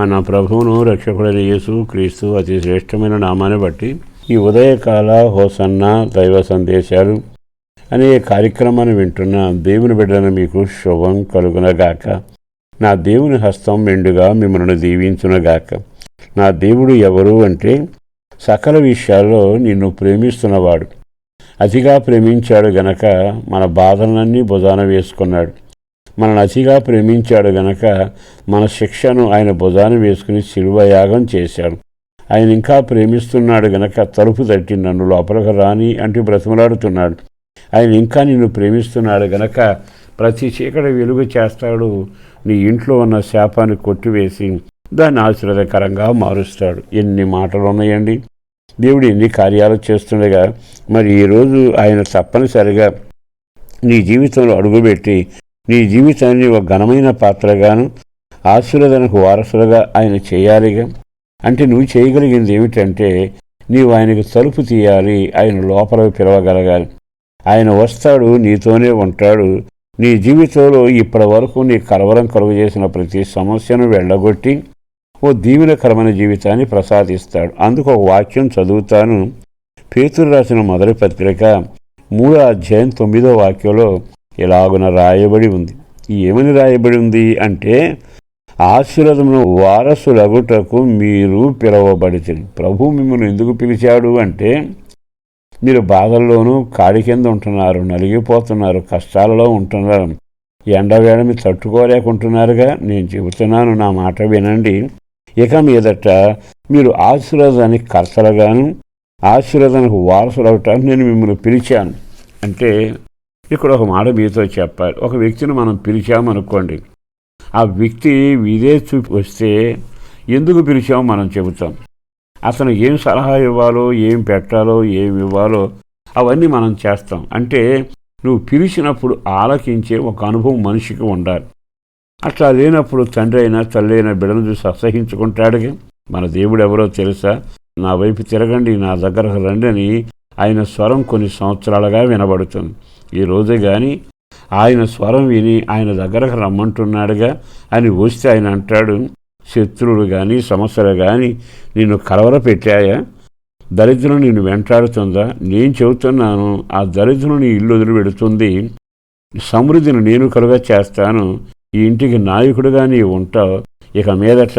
మన ప్రభువును రక్షకుడైన యేసు క్రీస్తు అతి శ్రేష్టమైన నామాన్ని బట్టి ఈ ఉదయకాల హోసన్న దైవ సందేశాలు అనే కార్యక్రమాన్ని వింటున్న దేవుని బిడ్డను మీకు శుభం కలుగునగాక. నా దేవుని హస్తం మెండుగా మిమ్మల్ని దీవించునగాక. నా దేవుడు ఎవరు అంటే సకల విషయాల్లో నిన్ను ప్రేమిస్తున్నవాడు. అతిగా ప్రేమించాడు గనక మన బాధలన్నీ భుజాన వేసుకున్నాడు. మనను అతిగా ప్రేమించాడు గనక మన శిక్షను ఆయన భుజాన వేసుకుని శిలువయాగం చేశాడు. ఆయన ఇంకా ప్రేమిస్తున్నాడు గనక తలుపు తట్టి నన్ను లోపలికి రాని అంటూ బ్రతిమలాడుతున్నాడు. ఆయన ఇంకా నిన్ను ప్రేమిస్తున్నాడు గనక ప్రతి చీకటి వెలుగు చేస్తాడు. నీ ఇంట్లో ఉన్న శాపాన్ని కొట్టివేసి దాన్ని ఆశీర్వదకరంగా మారుస్తాడు. ఎన్ని మాటలు ఉన్నాయండి దేవుడు ఎన్ని కార్యాలు చేస్తుండగా మరి ఈరోజు ఆయన తప్పనిసరిగా నీ జీవితంలో అడుగుపెట్టి నీ జీవితాన్ని ఒక ఘనమైన పాత్రగాను ఆశీర్వదనకు వారసులుగా ఆయన చేయాలిగా. అంటే నువ్వు చేయగలిగింది ఏమిటంటే నీవు ఆయనకు తలుపు తీయాలి ఆయన లోపల పిలవగలగాలి. ఆయన వస్తాడు నీతోనే ఉంటాడు. నీ జీవితంలో ఇప్పటి వరకు నీ కలవరం కలుగు చేసిన ప్రతి సమస్యను వెళ్ళగొట్టి ఓ దీవెనకరమైన జీవితాన్ని ప్రసాదిస్తాడు. అందుకు ఒక వాక్యం చదువుతాను. పేతురు రాసిన మొదటి పత్రిక మూడో అధ్యాయం తొమ్మిదో వాక్యంలో ఇలాగున రాయబడి ఉంది. ఏమని రాయబడి ఉంది అంటే ఆశీర్వదమును వారసులగుటకు మీరు పిలవబడితే ప్రభు మిమ్మల్ని ఎందుకు పిలిచాడు అంటే మీరు బాధల్లోనూ కాడి కింద ఉంటున్నారు నలిగిపోతున్నారు కష్టాలలో ఉంటున్నారు. ఎండవేళమి తట్టుకోలేకుంటున్నారుగా? నేను చెబుతున్నాను నా మాట వినండి. ఇక మీదట మీరు ఆశీర్వాదానికి కర్తలుగాను ఆశీర్వాదానికి వారసులవటానికి నేను మిమ్మల్ని పిలిచాను. అంటే ఇక్కడ ఒక మాట మీతో చెప్పాలి. ఒక వ్యక్తిని మనం పిలిచామనుకోండి ఆ వ్యక్తి ఇదే చూపి వస్తే ఎందుకు పిలిచామో మనం చెబుతాం. అతను ఏం సలహా ఇవ్వాలో ఏం పెట్టాలో ఏం ఇవ్వాలో అవన్నీ మనం చేస్తాం. అంటే నువ్వు పిలిచినప్పుడు ఆలకించే ఒక అనుభవం మనిషికి ఉండాలి. అట్లా లేనప్పుడు తండ్రి అయినా తల్లి అయినా బిడ్డను చూసి అసహించుకుంటాడుగా మన దేవుడు ఎవరో తెలుసా? నా వైపు తిరగండి నా దగ్గరకు రండి అని ఆయన స్వరం కొన్ని సంవత్సరాలుగా వినబడుతుంది. ఈరోజే కానీ ఆయన స్వరం విని ఆయన దగ్గరకు రమ్మంటున్నాడుగా అని వస్తే ఆయన అంటాడు శత్రువులు కానీ సమస్యలు కానీ నిన్ను కలవర పెట్టాయా దరిద్రం నిన్ను వెంటాడుతుందా? నేను చెబుతున్నాను ఆ దరిద్రం నీ ఇల్లు వదిలిపెడుతుంది. సమృద్ధిని నేను కలుగా చేస్తాను. ఈ ఇంటికి నాయకుడుగా నీవు ఉంటావు. ఇక మీదట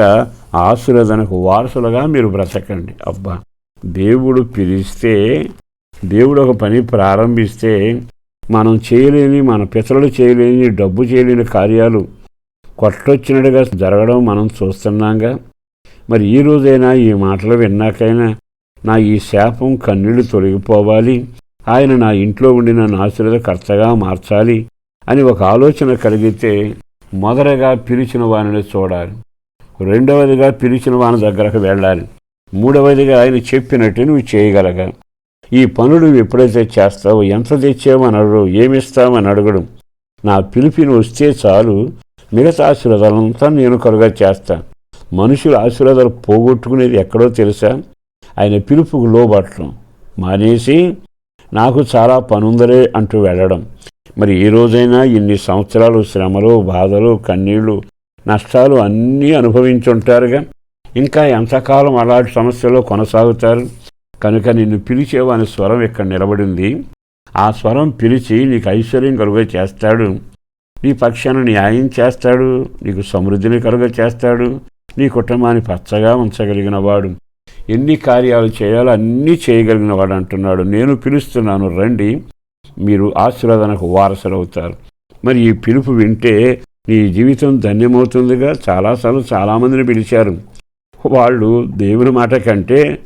ఆశీర్వదనకు వారసులుగా మీరు బ్రతకండి. అబ్బా! దేవుడు పిలిస్తే దేవుడు ఒక పని ప్రారంభిస్తే మనం చేయలేని మన పితరులు చేయలేని డబ్బు చేయలేని కార్యాలు కొట్టొచ్చినట్టుగా జరగడం మనం చూస్తున్నాగా. మరి ఈ రోజైనా ఈ మాటలు విన్నాకైనా నా ఈ శాపం కన్నీళ్ళు తొలగిపోవాలి. ఆయన నా ఇంట్లో ఉండి నన్ను ఆశీర్వదకర్తగా మార్చాలి అని ఒక ఆలోచన కలిగితే మొదటగా పిలిచిన వారిని చూడాలి. రెండవదిగా పిలిచిన వాని దగ్గరకు వెళ్ళాలి. మూడవదిగా ఆయన చెప్పినట్టు నువ్వు చేయగలగా. ఈ పనులు ఎప్పుడైతే చేస్తావో ఎంత తెచ్చావని అడగడు ఏమిస్తామని అడగడు నా పిలిపిని వస్తే చాలు. మిగతా ఆశీర్వాదాలంతా నేను కలుగా చేస్తా. మనుషుల ఆశీర్వాదాలు పోగొట్టుకునేది ఎక్కడో తెలుసా? ఆయన పిలుపుకు లోబట్టడం మానేసి నాకు చాలా పనుందరే అంటూ వెళ్ళడం. మరి ఈ రోజైనా ఇన్ని సంవత్సరాలు శ్రమలు బాధలు కన్నీళ్ళు నష్టాలు అన్నీ అనుభవించుంటారుగా. ఇంకా ఎంతకాలం అలాంటి సమస్యలో కొనసాగుతారు? కనుక నిన్ను పిలిచేవాని స్వరం ఇక్కడ నిలబడింది. ఆ స్వరం పిలిచి నీకు ఐశ్వర్యం కలుగ చేస్తాడు. నీ పక్షాన న్యాయం చేస్తాడు. నీకు సమృద్ధిని కలుగ చేస్తాడు. నీ కుటుంబాన్ని పచ్చగా ఉంచగలిగిన వాడు ఎన్ని కార్యాలు చేయాలో అన్నీ చేయగలిగిన వాడు అంటున్నాడు. నేను పిలుస్తున్నాను రండి. మీరు ఆశీర్వాదానికి వారసులవుతారు. మరి ఈ పిలుపు వింటే నీ జీవితం ధన్యమవుతుందిగా. చాలాసార్లు చాలామందిని పిలిచారు. వాళ్ళు దేవుని మాట కంటే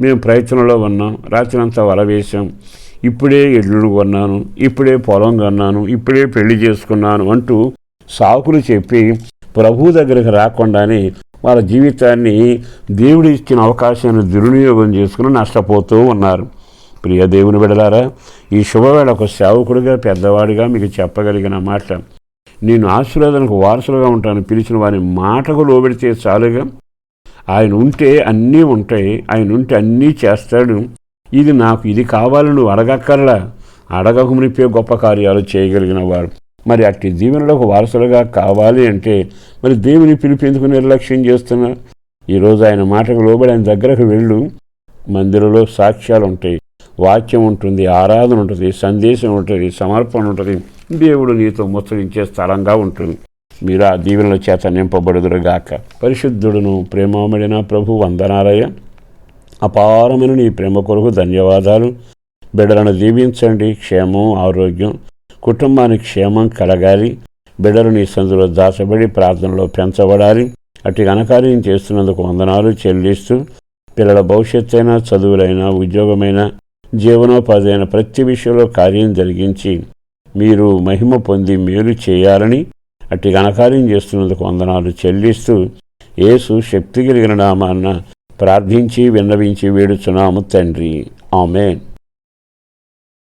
మేము ప్రయత్నంలో ఉన్నాం రాత్రంతా వల వేశాం. ఇప్పుడే ఎడ్లు కొన్నాను ఇప్పుడే పొలం కొన్నాను ఇప్పుడే పెళ్ళి చేసుకున్నాను అంటూ సాకులు చెప్పి ప్రభు దగ్గరికి రాకుండానే వాళ్ళ జీవితాన్ని దేవుడు ఇచ్చిన అవకాశాన్ని దుర్వినియోగం చేసుకుని నష్టపోతూ ఉన్నారు. ప్రియ దేవుని బిడలారా ఈ శుభవేళ ఒక సేవకుడిగా పెద్దవాడిగా మీకు చెప్పగలిగిన మాట. నేను ఆశీర్వాదానికి వారసులుగా ఉంటాను పిలిచిన వారి మాటకు లోబెడితే చాలుగా. ఆయన ఉంటే అన్నీ ఉంటాయి ఆయన ఉంటే అన్నీ చేస్తాడు. ఇది నాకు ఇది కావాలి నువ్వు అడగక్కర్లా. అడగక మునిపే గొప్ప కార్యాలు చేయగలిగిన వాడు మరి అట్టి దీవెనలకు వారసులుగా కావాలి అంటే మరి దేవుని పిలిపేందుకు నిర్లక్ష్యం చేస్తున్నా? ఈరోజు ఆయన మాటకు లోబడి ఆయన దగ్గరకు వెళ్ళు. మందిరంలో సాక్ష్యాలు ఉంటాయి. వాక్యం ఉంటుంది ఆరాధన ఉంటుంది సందేశం ఉంటుంది సమర్పణ ఉంటుంది. దేవుడు నీతో ముచ్చరించే స్థలంగా ఉంటుంది. మీరు ఆ దీవెనల చేత నింపబడుదురుగాక. పరిశుద్ధుడును ప్రేమమడిన ప్రభు వందనాలయ అపారమైన నీ ప్రేమ కొరకు ధన్యవాదాలు. బిడ్డలను దీవించండి క్షేమం ఆరోగ్యం కుటుంబానికి క్షేమం కలగాలి. బిడ్డలు నీ సందులో దాచబడి ప్రార్థనలో పెంచబడాలి. అటు ఘనకార్యం చేస్తున్నందుకు వందనాలు చెల్లిస్తూ పిల్లల భవిష్యత్తు అయినా చదువులైనా ఉద్యోగమైనా జీవనోపాధి అయిన ప్రతి విషయంలో కార్యం జరిగించి మీరు మహిమ పొంది మేలు చేయాలని అట్టి ఘనకార్యం చేస్తున్నందుకు వందనాలు చెల్లిస్తూ యేసు శక్తి కలిగిన నామాన్న ప్రార్థించి విన్నవించి వేడుచున్నాము తండ్రి. ఆమెన్.